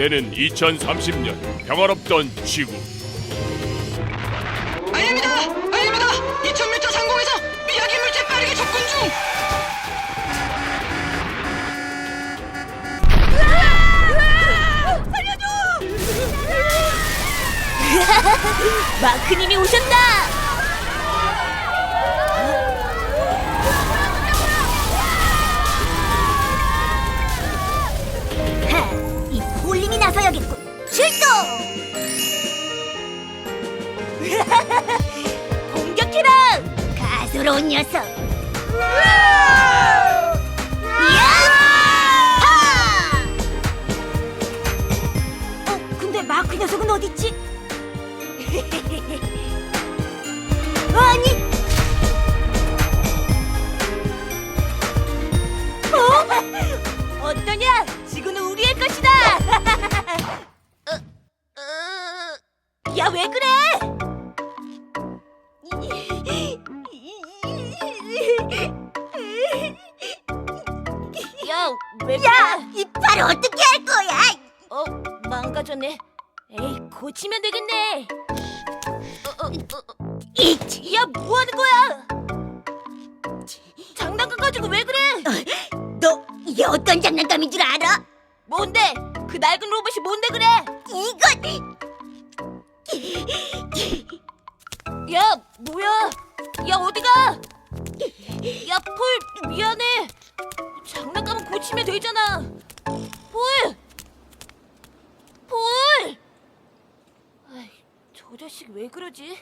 때는 2030년 평화롭던 지구. 알립니다! 알립니다! 2000m 상공에서 미야기 물체 빠르게 접근 중! 마크님이 오셨다! 공격해라! 가소로운 녀석! 어, 근데 마크 녀석은 어딨지? 아니. 어? 어떠냐? 야, 이빨을 어떻게 할 거야? 어, 망가졌네. 에이, 고치면 되겠네. 어, 어, 어, 이, 야, 뭐 하는 거야? 장난감 가지고 왜 그래? 너 이게 어떤 장난감인 줄 알아? 뭔데? 그 낡은 로봇이 뭔데 그래? 이건 야, 뭐야? 야, 어디가? 야, 폴, 미안해. 장난감은 고치면 되잖아. 폴! 폴! 아이, 저 자식 왜 그러지?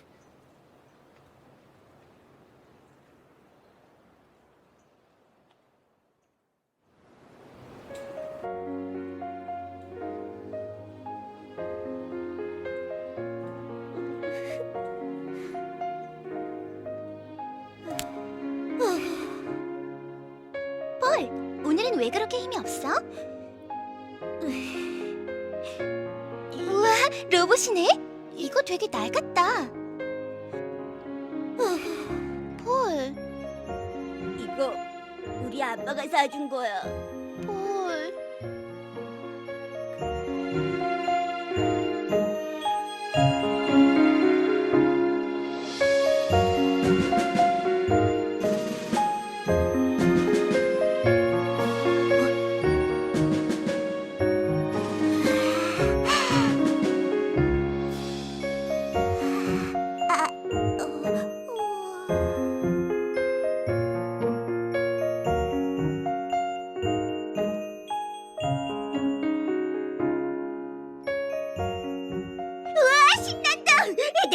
왜 그렇게 힘이 없어? 우와 로봇이네 이거 되게 낡았다 폴 이거 우리 아빠가 사준 거야.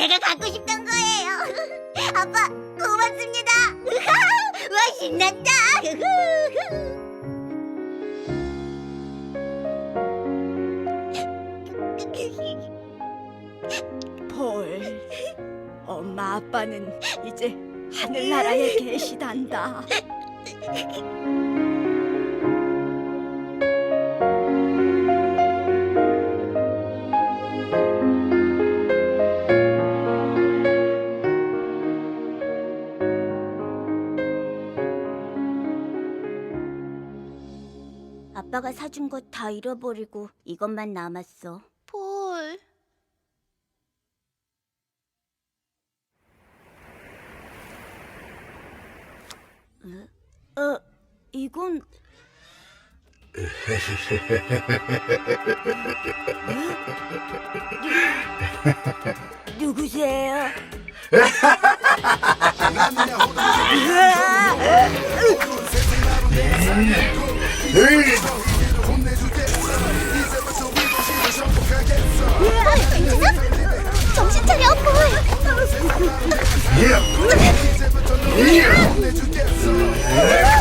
내가 갖고 싶던 거예요. 아빠 고맙습니다. 와 신난다. 폴, 엄마 아빠는 이제 하늘나라에 계시단다. 아빠가 사준 거 다 잃어버리고 이것만 남았어. 폴. 어, 이건 누구세요? 내주겠어